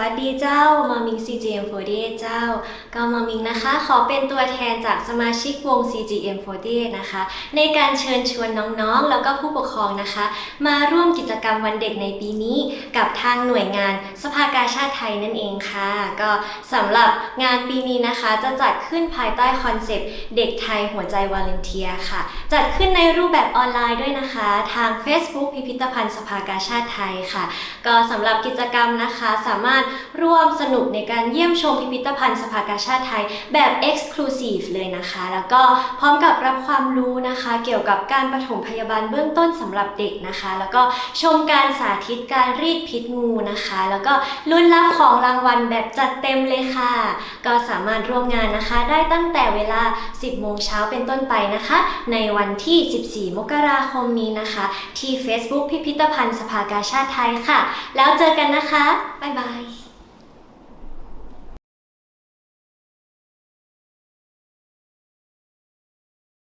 วัสดีเจ้ามามิง CGM48 เจ้า ก็มามิงนะคะ ขอเป็นตัวแทนจากสมาชิกวง CGM48 นะคะ ในการเชิญชวนน้องๆ แล้วก็ผู้ปกครองนะคะ มาร่วมกิจกรรมวันเด็กในปีนี้ กับทางหน่วยงานสภากาชาติไทยนั่นเองค่ะ ก็สำหรับงานปีนี้นะคะ จะจัดขึ้นภายใต้คอนเซปต์เด็กไทยหัวใจวาเลนเทียค่ะ จัดขึ้นในรูปแบบออนไลน์ด้วยนะคะ ทาง Facebook พิพิธภัณฑ์สภากาชาติไทยค่ะ ก็สำหรับกิจกรรมนะคะสามารถร่วมสนุกในการเยี่ยมชมพิพิธภัณฑ์สภากาชาติไทยแบบ Exclusive เลยนะคะ แล้วก็พร้อมกับรับความรู้นะคะ เกี่ยวกับการปฐมพยาบาลเบื้องต้นสำหรับเด็กนะคะ แล้วก็ชมการสาธิตการรีดพิษงูนะคะ แล้วก็ลุ้นรับของรางวัลแบบจัดเต็มเลยค่ะ ก็สามารถร่วมงานนะคะ ได้ตั้งแต่เวลา 10 โมงเช้าเป็นต้นไปนะคะ ในวันที่ 14 มกราคมนี้นะคะ ที่ Facebook พิพิธภัณฑ์สภากาชาติไทยค่ะ แล้วเจอกันนะคะ บ๊ายบาย